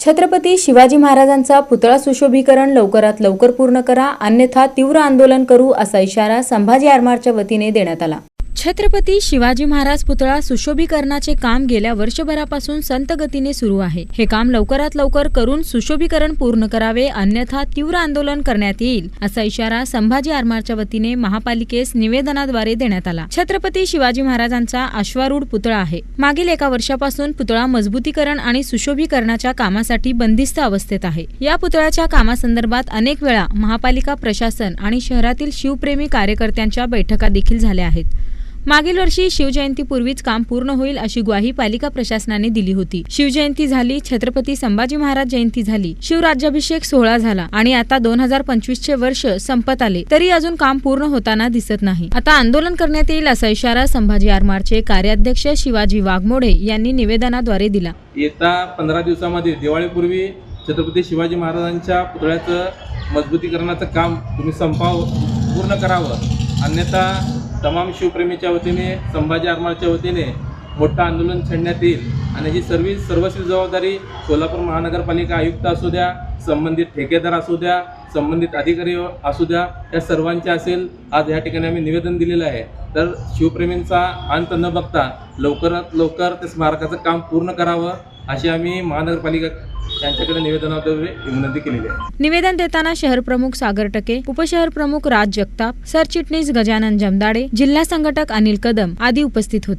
छत्रपती शिवाजी महाराजांचा पुतळा सुशोभीकरण लवकरात लवकर पूर्ण करा अन्यथा तीव्र आंदोलन करू असा इशारा संभाजी आरमारच्या वतीने देण्यात आला. छत्रपती शिवाजी महाराज पुतळा सुशोभीकरणाचे काम गेल्या वर्षभरापासून संत गतीने सुरू आहे. हे काम लवकरात लवकर करून सुशोभीकरण पूर्ण करावे अन्यथा तीव्र आंदोलन करण्यात येईल असा इशारा संभाजी आरमारच्या वतीने महापालिकेस निवेदनाद्वारे देण्यात आला. छत्रपती शिवाजी महाराजांचा अश्वारूढ पुतळा आहे. मागील एका वर्षापासून पुतळा मजबूतीकरण आणि सुशोभीकरणाच्या कामासाठी बंदिस्त अवस्थेत आहे. या पुतळ्याच्या कामासंदर्भात अनेक वेळा महापालिका प्रशासन आणि शहरातील शिवप्रेमी कार्यकर्त्यांच्या बैठका देखील झाल्या आहेत. मागील वर्षी शिवजयंतीपूर्वीच काम पूर्ण होईल अशी ग्वाही पालिका प्रशासनाने दिली होती. शिवजयंती झाली छत्रपती संभाजी महाराज जयंती झाली शिवराज्याभिषेक सोहळा झाला आणि आता दोन हजार पंचवीस चे वर्ष संपत आले. तरी अजून काम पूर्ण होताना दिसत नाही. आता आंदोलन करण्यात येईल असा इशारा संभाजी आरमारचे कार्याध्यक्ष शिवाजी वाघमोडे यांनी निवेदनाद्वारे दिला. येत्या पंधरा दिवसामध्ये दिवाळीपूर्वी छत्रपती शिवाजी महाराजांच्या पुतळ्याचं मजबूतीकरणाचं काम तुम्ही संपाव पूर्ण करावं. अन्यथा तमाम शिवप्रेमीच्या वतीने संभाजी आरमाळच्या वतीने मोठं आंदोलन छेडण्यात येईल आणि ही सर्व सर्वस्वी जबाबदारी सोलापूर महानगरपालिका आयुक्त असू द्या संबंधित ठेकेदार असू द्या संबंधित अधिकारी असू द्या या सर्वांचे असेल आज या ठिकाणी आम्ही निवेदन दिलेलं आहे. तर शिवप्रेमींचा अंत न बघता लवकरात लवकर त्या स्मारकाचं काम पूर्ण करावं. अशी आम्ही महानगरपालिका त्यांच्याकडे निवेदनाद्वारे विनंती केलेली आहे. निवेदन देताना शहर प्रमुख सागर टके उपशहर प्रमुख राज जगताप सरचिटणीस गजानन जमदाडे जिल्हा संघटक अनिल कदम आदी उपस्थित होते.